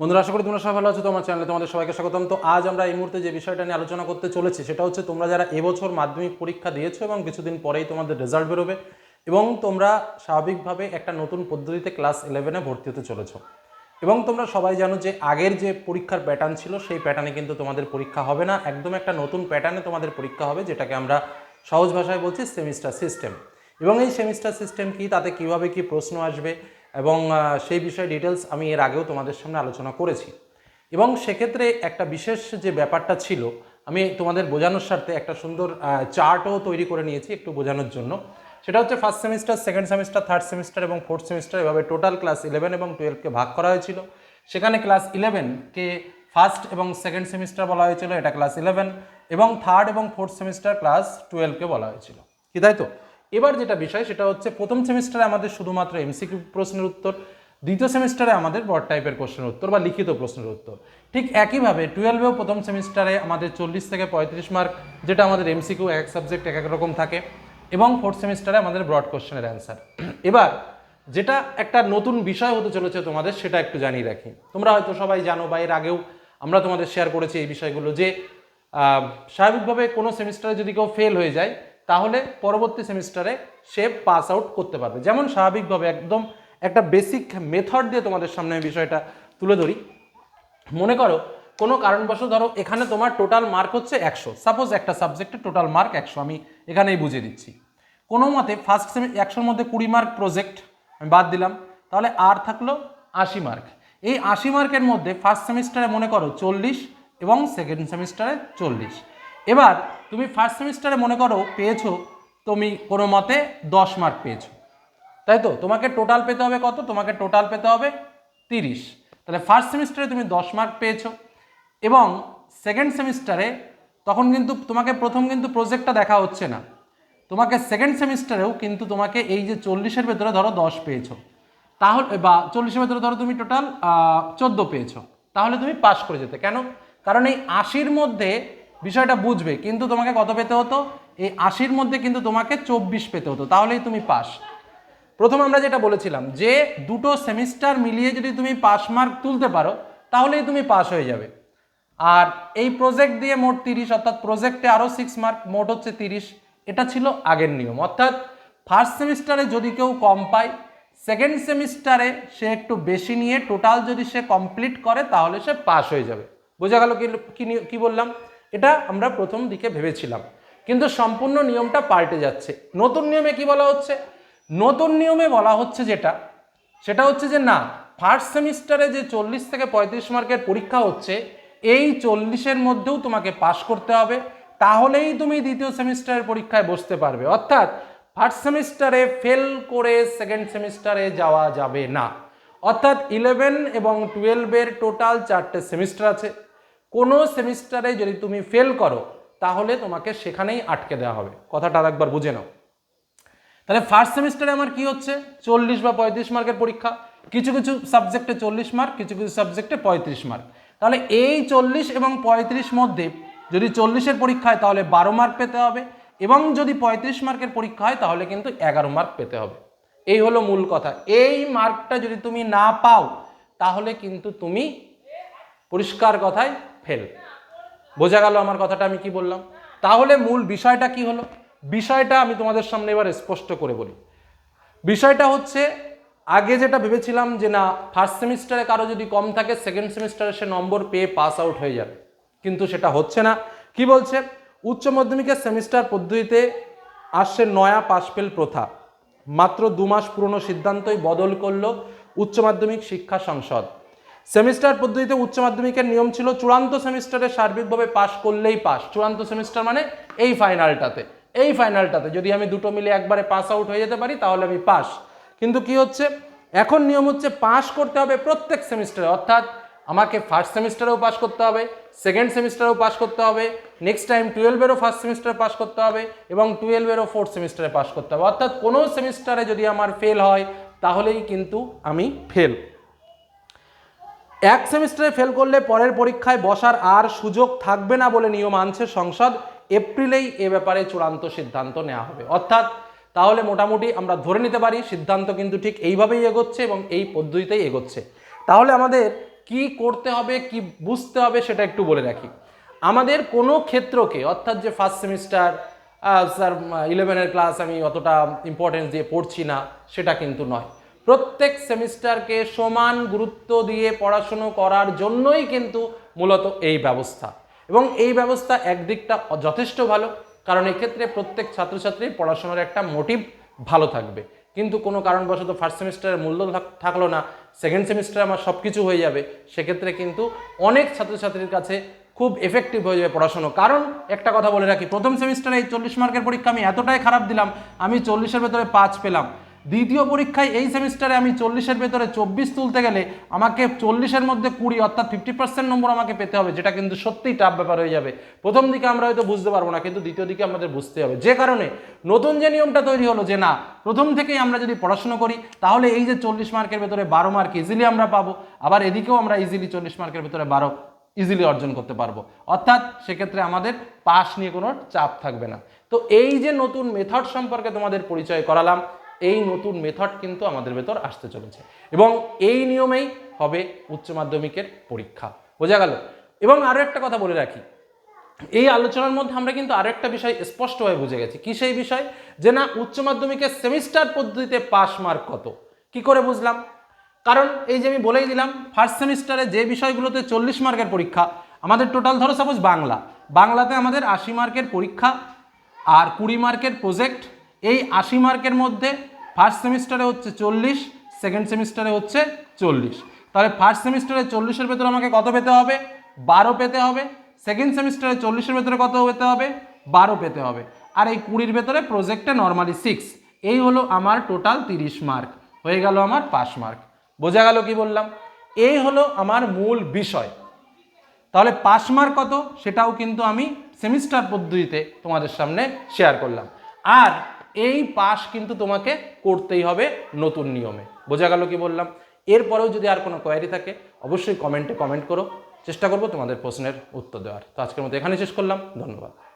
বন্ধুরা, আশা করি তোমরা সবাই ভালো আছো। তোমার চ্যানেলে তোমাদের সবাইকে স্বাগতম। তো আজ আমরা এই মুহূর্তে যে বিষয়টা নিয়ে আলোচনা করতে চলেছি, সেটা হচ্ছে তোমরা যারা এবছর মাধ্যমিক পরীক্ষা দিয়েছ এবং কিছুদিন পরেই তোমাদের রেজাল্ট বেরোবে এবং তোমরা স্বাভাবিকভাবে একটা নতুন পদ্ধতিতে ক্লাস ইলেভেনে ভর্তি হতে চলেছো। এবং তোমরা সবাই জানো যে আগের যে পরীক্ষার প্যাটার্ন ছিল, সেই প্যাটার্নে কিন্তু তোমাদের পরীক্ষা হবে না। একদম একটা নতুন প্যাটার্নে তোমাদের পরীক্ষা হবে, যেটাকে আমরা সহজ ভাষায় বলছি সেমিস্টার সিস্টেম এবং এই সেমিস্টার সিস্টেম কি, তাতে কীভাবে কি প্রশ্ন আসবে এবং সেই বিষয়ে ডিটেলস আমি এর আগেও তোমাদের সামনে আলোচনা করেছি। এবং সেক্ষেত্রে একটা বিশেষ যে ব্যাপারটা ছিল, আমি তোমাদের বোঝানোর স্বার্থে একটা সুন্দর চার্টও তৈরি করে নিয়েছি একটু বোঝানোর জন্য। সেটা হচ্ছে first semester second semester third semester এবং ফোর্থ সেমিস্টার এভাবে টোটাল ক্লাস ইলেভেন এবং টুয়েলভকে ভাগ করা হয়েছিল। সেখানে ক্লাস ইলেভেনকে ফার্স্ট এবং সেকেন্ড সেমিস্টার বলা হয়েছিল, এটা ক্লাস ইলেভেন এবং থার্ড এবং ফোর্থ সেমিস্টার ক্লাস টুয়েলভকে বলা হয়েছিল। কি তাই তো? এবার যেটা বিষয়, সেটা হচ্ছে প্রথম সেমিস্টারে আমাদের শুধুমাত্র এমসিকিউ প্রশ্নের উত্তর, দ্বিতীয় সেমিস্টারে আমাদের বড় টাইপের প্রশ্নের উত্তর বা লিখিত প্রশ্নের উত্তর। ঠিক একইভাবে টুয়েলভেও প্রথম সেমিস্টারে আমাদের চল্লিশ থেকে পঁয়ত্রিশ মার্ক যেটা আমাদের এমসিকিউ এক সাবজেক্ট এক এক রকম থাকে, এবং ফোর্থ সেমিস্টারে আমাদের ব্রড কোশ্চেনের অ্যান্সার এবার যেটা একটা নতুন বিষয় হতে চলেছে তোমাদের, সেটা একটু জানিয়ে রাখি। তোমরা হয়তো সবাই জানো বা এর আগেও আমরা তোমাদের শেয়ার করেছি এই বিষয়গুলো যে স্বাভাবিকভাবে কোনো সেমিস্টারে যদি কেউ ফেল হয়ে যায় তাহলে পরবর্তী সেমিস্টারে সে পাস আউট করতে পারবে। যেমন স্বাভাবিকভাবে একদম একটা বেসিক মেথড দিয়ে তোমাদের সামনে আমি বিষয়টা তুলে ধরি। মনে করো, কোনো কারণবশত ধরো এখানে তোমার টোটাল মার্ক হচ্ছে একশো। সাপোজ একটা সাবজেক্টে টোটাল মার্ক একশো, আমি এখানেই বুঝিয়ে দিচ্ছি। কোনো মতে ফার্স্ট সেমি একশোর মধ্যে কুড়ি মার্ক প্রজেক্ট আমি বাদ দিলাম। তাহলে আর থাকল আশি মার্ক এই আশি মার্কের মধ্যে ফার্স্ট সেমিস্টারে মনে করো চল্লিশ এবং সেকেন্ড সেমিস্টারে চল্লিশ। এবার তুমি ফার্স্ট সেমিস্টারে মনে করো পেয়েছ, তুমি কোনো মতে দশ মার্ক পেয়েছ। তাই তো? তোমাকে টোটাল পেতে হবে কত? তোমাকে টোটাল পেতে হবে তিরিশ। তাহলে ফার্স্ট সেমিস্টারে তুমি দশ মার্ক পেয়েছ এবং সেকেন্ড সেমিস্টারে তখন কিন্তু তোমাকে প্রথম কিন্তু প্রজেক্টটা দেখা হচ্ছে না। তোমাকে সেকেন্ড সেমিস্টারেও কিন্তু তোমাকে এই যে চল্লিশের ভেতরে ধরো দশ পেয়েছ। তাহলে বা চল্লিশের ভেতরে ধরো তুমি টোটাল চোদ্দ পেয়েছ। তাহলে তুমি পাস করে যেতে। কেন? কারণ এই আশির মধ্যে বিষয়টা বুঝবে, কিন্তু তোমাকে কত পেতে হতো? এই আশির মধ্যে কিন্তু তোমাকে চব্বিশ পেতে হতো, তাহলেই তুমি পাস। প্রথম আমরা যেটা বলেছিলাম, যে দুটো সেমিস্টার মিলিয়ে যদি তুমি পাস মার্ক তুলতে পারো, তাহলেই তুমি পাস হয়ে যাবে। আর এই প্রজেক্ট দিয়ে মোট তিরিশ, অর্থাৎ প্রজেক্টে আরও সিক্স মার্ক মোট হচ্ছে তিরিশ, এটা ছিল আগের নিয়ম। অর্থাৎ ফার্স্ট সেমিস্টারে যদি কেউ কম পায় সেকেন্ড সেমিস্টারে সে একটু বেশি নিয়ে টোটাল যদি সে কমপ্লিট করে, তাহলে সে পাস হয়ে যাবে। বোঝা গেল কি বললাম? এটা আমরা প্রথম দিকে ভেবেছিলাম। কিন্তু সম্পূর্ণ নিয়মটা পাল্টে যাচ্ছে। নতুন নিয়মে কি বলা হচ্ছে? নতুন নিয়মে বলা হচ্ছে যেটা, সেটা হচ্ছে যে না ফার্স্ট সেমিস্টারে যে চল্লিশ থেকে পঁয়ত্রিশ মার্কের পরীক্ষা হচ্ছে, এই চল্লিশের মধ্যেও তোমাকে পাশ করতে হবে। তাহলেই তুমি দ্বিতীয় সেমিস্টারের পরীক্ষায় বসতে পারবে। অর্থাৎ ফার্স্ট সেমিস্টারে ফেল করে সেকেন্ড সেমিস্টারে যাওয়া যাবে না। অর্থাৎ ইলেভেন এবং টুয়েলভের টোটাল চারটে সেমিস্টার আছে। কোনো সেমিস্টারে যদি তুমি ফেল করো, তাহলে তোমাকে সেখানেই আটকে দেওয়া হবে। কথাটা আর একবার বুঝে নাও। তাহলে ফার্স্ট সেমিস্টারে আমার কি হচ্ছে? চল্লিশ বা পঁয়ত্রিশ মার্কের পরীক্ষা। কিছু কিছু সাবজেক্টে চল্লিশ মার্ক কিছু কিছু সাবজেক্টে পঁয়ত্রিশ মার্ক তাহলে এই চল্লিশ এবং পঁয়ত্রিশ মধ্যে যদি চল্লিশের পরীক্ষা হয়, তাহলে বারো মার্ক পেতে হবে এবং যদি পঁয়ত্রিশ মার্কের পরীক্ষা হয়, তাহলে কিন্তু এগারো মার্ক পেতে হবে। এই হলো মূল কথা। এই মার্কটা যদি তুমি না পাও, তাহলে কিন্তু তুমি পরিষ্কার কথায় ফেল। বোঝা গেল আমার কথাটা আমি কি বললাম? তাহলে মূল বিষয়টা কি হলো? বিষয়টা আমি তোমাদের সামনে এবার স্পষ্ট করে বলি। বিষয়টা হচ্ছে, আগে যেটা ভেবেছিলাম যে না ফার্স্ট সেমিস্টারে কারও যদি কম থাকে সেকেন্ড সেমিস্টারে সে নম্বর পেয়ে পাস আউট হয়ে যাবে। কিন্তু সেটা হচ্ছে না। কি বলছে? উচ্চ মাধ্যমিকের সেমিস্টার পদ্ধতিতে আসছে নয়া পাশ ফেল প্রথা। মাত্র দু মাস পুরনো সিদ্ধান্তই বদল করল উচ্চ মাধ্যমিক শিক্ষা সংসদ। সেমিস্টার পদ্ধতিতে উচ্চ মাধ্যমিকের নিয়ম ছিল চূড়ান্ত সেমিস্টারে সার্বিকভাবে পাশ করলেই পাশ। চূড়ান্ত সেমিস্টার মানে এই ফাইনালটাতে। এই ফাইনালটাতে। যদি আমি দুটো মিলে একবারে পাস আউট হয়ে যেতে পারি, তাহলে আমি পাস কিন্তু কি হচ্ছে? এখন নিয়ম হচ্ছে পাস করতে হবে প্রত্যেক সেমিস্টারে। অর্থাৎ আমাকে ফার্স্ট সেমিস্টারেও পাস করতে হবে সেকেন্ড সেমিস্টারেও পাস করতে হবে নেক্সট টাইম টুয়েলভেরও ফার্স্ট সেমিস্টারে পাস করতে হবে এবং টুয়েলভেরও ফোর্থ সেমিস্টারে পাস করতে হবে। অর্থাৎ কোনো সেমিস্টারে যদি আমার ফেল হয়, তাহলেই কিন্তু আমি ফেল এক সেমিস্টারে ফেল করলে পরের পরীক্ষায় বসার আর সুযোগ থাকবে না বলে নিয়ম আনছে সংসদ। এপ্রিলেই এ ব্যাপারে চূড়ান্ত সিদ্ধান্ত নেওয়া হবে। অর্থাৎ তাহলে মোটামুটি আমরা ধরে নিতে পারি, সিদ্ধান্ত কিন্তু ঠিক এইভাবেই এগোচ্ছে এবং এই পদ্ধতিতেই এগোচ্ছে। তাহলে আমাদের কি করতে হবে, কি বুঝতে হবে সেটা একটু বলে রাখি। আমাদের কোনো ক্ষেত্রকে, অর্থাৎ যে ফার্স্ট সেমিস্টার স্যার ইলেভেনের ক্লাস আমি অতটা ইম্পর্টেন্স দিয়ে পড়ছি না, সেটা কিন্তু নয়। প্রত্যেক সেমিস্টারকে সমান গুরুত্ব দিয়ে পড়াশুনো করার জন্যই কিন্তু মূলত এই ব্যবস্থা। এবং এই ব্যবস্থা একদিকটা যথেষ্ট ভালো, কারণ এক্ষেত্রে প্রত্যেক ছাত্রছাত্রীর পড়াশোনার একটা মোটিভ ভালো থাকবে। কিন্তু কোনো কারণবশত ফার্স্ট সেমিস্টারের মূল্য থাক- থাকল না সেকেন্ড সেমিস্টারে আমার সব কিছু হয়ে যাবে, সেক্ষেত্রে কিন্তু অনেক ছাত্রছাত্রীর কাছে খুব এফেক্টিভ হয়ে যাবে পড়াশোনা। কারণ একটা কথা বলে রাখি, প্রথম সেমিস্টারে এই চল্লিশ মার্কের পরীক্ষা আমি এতটাই খারাপ দিলাম, আমি চল্লিশের ভেতরে পাঁচ পেলাম। দ্বিতীয় পরীক্ষায় এই সেমিস্টারে আমি চল্লিশের ভেতরে চব্বিশ তুলতে গেলে আমাকে চল্লিশের মধ্যে কুড়ি, অর্থাৎ ফিফটি পার্সেন্ট নম্বর আমাকে পেতে হবে, যেটা কিন্তু সত্যিই টাফ ব্যাপার হয়ে যাবে। প্রথম দিকে আমরা হয়তো বুঝতে পারব না, কিন্তু দ্বিতীয় দিকে আমাদের বুঝতে হবে। যে কারণে নতুন যে নিয়মটা তৈরি হলো যে না, প্রথম থেকেই আমরা যদি পড়াশোনা করি, তাহলে এই যে চল্লিশ মার্কের ভেতরে বারো মার্ক ইজিলি আমরা পাবো, আবার এদিকেও আমরা ইজিলি চল্লিশ মার্কের ভেতরে বারো ইজিলি অর্জন করতে পারব। অর্থাৎ সেক্ষেত্রে আমাদের পাস নিয়ে কোনো চাপ থাকবে না। তো এই যে নতুন মেথড সম্পর্কে তোমাদের পরিচয় করালাম এই নতুন মেথড কিন্তু আমাদের ভেতর আসতে চলেছে। এবং এই নিয়মেই হবে উচ্চ মাধ্যমিকের পরীক্ষা। বোঝা গেল? এবং আরও একটা কথা বলে রাখি। এই আলোচনার মধ্যে আমরা কিন্তু আরও একটা বিষয় স্পষ্টভাবে বুঝে গেছি। কি সেই বিষয়? যে না, উচ্চ মাধ্যমিকের সেমিস্টার পদ্ধতিতে পাস মার্ক কত? কি করে বুঝলাম? কারণ এই যে আমি বলেই দিলাম ফার্স্ট সেমিস্টারে যে বিষয়গুলোতে চল্লিশ মার্কের পরীক্ষা, আমাদের টোটাল ধরো সাপোজ বাংলা। বাংলাতে আমাদের আশি মার্কের পরীক্ষা আর কুড়ি মার্কের প্রজেক্ট এই আশি মার্কের মধ্যে ফার্স্ট সেমিস্টারে হচ্ছে চল্লিশ সেকেন্ড সেমিস্টারে হচ্ছে চল্লিশ। তাহলে ফার্স্ট সেমিস্টারে চল্লিশের ভেতরে আমাকে কত পেতে হবে? বারো পেতে হবে। সেকেন্ড সেমিস্টারে চল্লিশের ভেতরে কত পেতে হবে? বারো পেতে হবে। আর এই কুড়ির ভেতরে প্রজেক্টে নর্মালি সিক্স এই হলো আমার টোটাল তিরিশ মার্ক হয়ে গেল আমার পাস মার্ক বোঝা গেল কি বললাম? এই হলো আমার মূল বিষয়। তাহলে পাস মার্ক কত? সেটাও কিন্তু আমি সেমিস্টার পদ্ধতিতে তোমাদের সামনে শেয়ার করলাম। আর এই পাশ কিন্তু তোমাকে করতেই হবে নতুন নিয়মে। বোঝা গেল কি বললাম? এরপরেও যদি আর কোনো কোয়ারি থাকে, অবশ্যই কমেন্টে কমেন্ট করো। চেষ্টা করব তোমাদের প্রশ্নের উত্তর দেওয়ার। তো আজকের মতো এখানে শেষ করলাম। ধন্যবাদ।